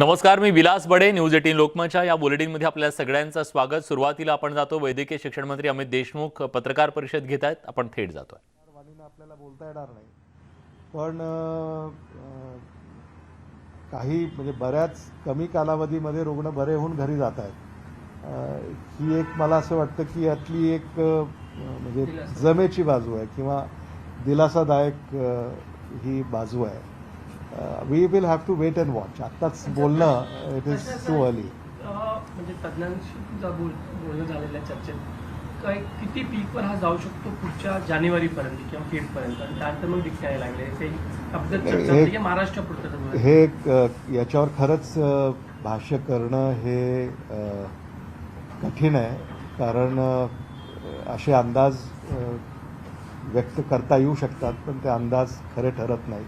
नमस्कार मी Vilas Bade news eighteen लोकमतच्या या बुलेटिनमध्ये आपल्या सगळ्यांचं स्वागत. सुरुवातीला आपण जातो वैद्यकीय शिक्षण मंत्री अमित देशमुख पत्रकार परिषद घेत आहेत. आपण थेट जातोय. आपल्याला बोलता येणार नाही. पण काही म्हणजे बऱ्याच कमी कालावधीमध्ये रुग्ण बरे होऊन घरी जात आहेत. ही एक मला असं वाटतं की यातली एक म्हणजे जमेची बाजू आहे किंवा दिलासादायक ही बाजू आहे. We will have to wait and watch आत्ताच बोलणं इट इज टू अर्ली म्हणजे तज्ज्ञांशी तुझा बोल बोलणं झालेल्या चर्चेत काय किती पीकवर हा जाऊ शकतो पुढच्या जानेवारीपर्यंत किंवा फेब्रुवारीपर्यंत? आणि त्यानंतर मग लागले. ते त्याबद्दल चर्चा हे- हे याच्यावर खरंच भाष्य करणं हे कठीण आहे. कारण असे अंदाज व्यक्त करता येऊ शकतात पण ते अंदाज खरे ठरत नाही अ,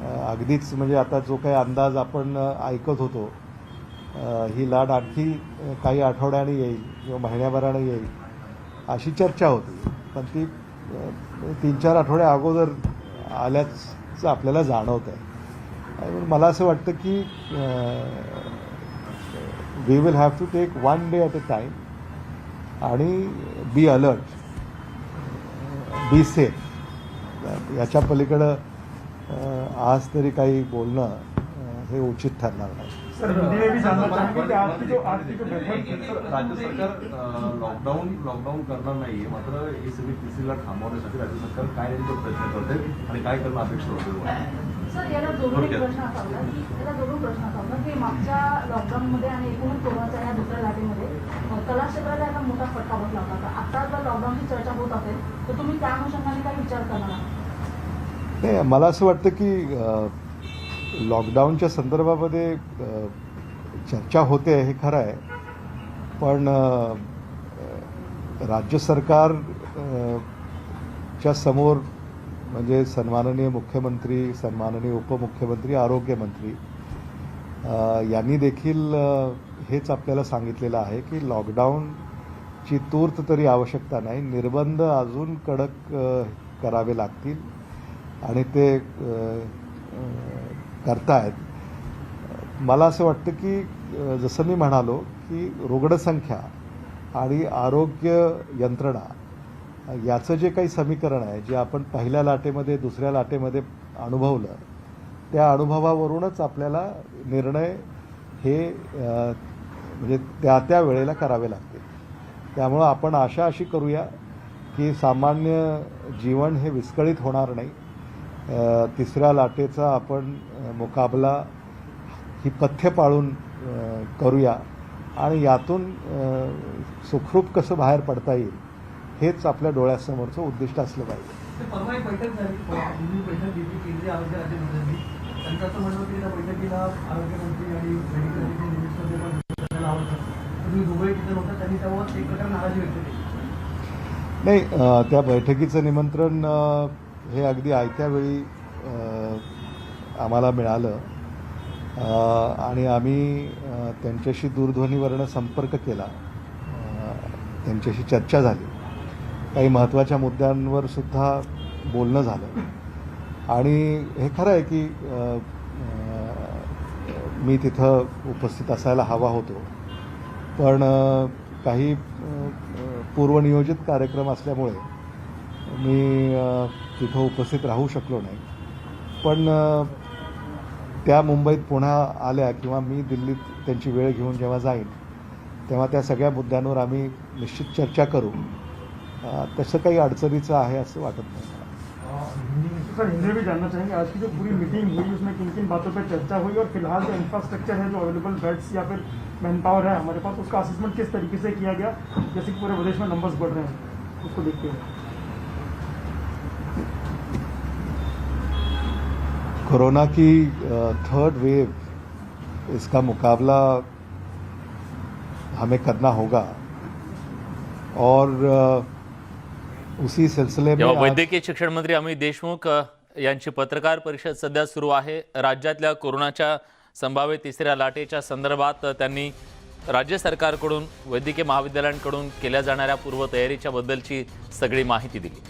अगदीच म्हणजे आता जो काही अंदाज आपण ऐकत होतो ही लाट आणखी काही आठवड्याने येईल किंवा महिन्याभराने येईल अशी चर्चा होती. पण ती तीन चार आठवड्या अगोदर आल्याचं आपल्याला जाणवत आहे मला असं वाटतं की we will have to take one day at a time आणि बी अलर्ट बी सेफ याच्या पलीकडं आज तरी काही बोलणं हे उचित ठरणार नाही. सर हिंदी में भी जानना चाहेंगे कि आज की जो आज की जो बैठक सर, राज्य सरकार लॉकडाऊन लॉकडाऊन करणार नाहीये. मात्र ही सगळी तिसरी लाट थांबवण्यासाठी राज्य सरकार काय नेमकं प्रयत्न करते आणि काय करणं अपेक्षित होतं? सर याला जोडून एक थोडक्यात. प्रश्न की याला जोडून प्रश्न की मागच्या लॉकडाऊनमध्ये आणि एकूणच कोरोनाच्या या दुसऱ्या लाटेमध्ये अ, कला क्षेत्राला मोठा फटका बसला होता. आता जर लॉकडाऊनची चर्चा होत असेल तर तुम्ही त्या अनुषंगाने काय विचार करणार आहात? नाही मला असं वाटतं की लॉकडाऊनच्या संदर्भामध्ये चर्चा होते हे खरं आहे. पण राज्य सरकार च्या समोर म्हणजे सन्माननीय मुख्यमंत्री सन्माननीय उपमुख्यमंत्री आरोग्यमंत्री यांनी देखील हेच आपल्याला सांगितलेलं आहे की लॉकडाऊनची तूर्त तरी आवश्यकता नाही. निर्बंध अजून कडक करावे लागतील. आणि ते करतायत. मला असं वाटतं की जसं मी म्हणालो की रुग्णसंख्या आणि आरोग्य यंत्रणा याचं जे काही समीकरण आहे जे आपण पहिल्या लाटेमध्ये दुसऱ्या लाटेमध्ये अनुभवलं त्या अनुभवावरूनच आपल्याला निर्णय हे म्हणजे त्या त्या वेळेला करावे लागते त्यामुळं आपण आशा अशी करूया की सामान्य जीवन हे विस्कळीत होणार नाही. तिसऱ्या लाटेचा आपण मुकाबला ही पथ्य पाळून करूया. आणि यातून सुखरूप कसं बाहेर पडता येईल हेच आपल्या डोळ्यासमोरचं उद्दिष्ट असलं पाहिजे. परवा एक बैठक झाली. दिल्ली बैठक दिली केंद्रीय आरोग्य राज्यमंत्र्यांनी त्यांचं असं म्हणणं होतं की त्या बैठकीला आरोग्यमंत्री आणि मेडिकल मिनिस्टर जे पण त्याला आवडतं तुम्ही दुबई तिथे नव्हता त्यांनी त्यावर एक प्रकारे नाराजी व्यक्त केली. नाही त्या बैठकीचं निमंत्रण हे अगदी आयत्या वेळी आम्हाला मिळालं. आणि आम्ही त्यांच्याशी दूरध्वनीवरनं संपर्क केला. त्यांच्याशी चर्चा झाली. काही महत्त्वाच्या मुद्द्यांवर सुद्धा बोलणं झालं. आणि हे खरं आहे की मी तिथं उपस्थित असायला हवा होतो. पण काही पूर्वनियोजित कार्यक्रम असल्यामुळे मी तिथं उपस्थित राहू शकलो नाही. पण त्या मुंबईत पुन्हा आल्या किंवा मी दिल्लीत त्यांची वेळ घेऊन जेव्हा जाईन तेव्हा त्या सगळ्या मुद्द्यांवर आम्ही निश्चित चर्चा करू. तसं काही अडचणीचं आहे असं वाटत नाही मला. सर भी जानना चाहेंगे आज की जो पूरी मीटिंग हुई उसमें किन किन बातों पर चर्चा हुई और फिलहाल जो इंफ्रास्ट्रक्चर है जो अवेलेबल बेड्स या फिर मैन पावर है हमारे पास उसका असेसमेंट किस तरीके से किया गया जैसे कि पूरे प्रदेश में नंबर्स बढ़ रहे हैं उसको देखते हुए कोरोना की थर्ड वेव इसका मुकाबला हमें करना होगा। और उसी सिलसिले में वैद्यकीय शिक्षण मंत्री अमित देशमुख यांची पत्रकार परिषद सध्या सुरू आहे. राज्यातल्या कोरोनाच्या संभाव्य तिसऱ्या लाटेच्या संदर्भात त्यांनी राज्य सरकारकडून वैद्यकीय महाविद्यालयांकडून केल्या जाणाऱ्या पूर्वतयारीच्या बद्दलची सगळी माहिती दिली.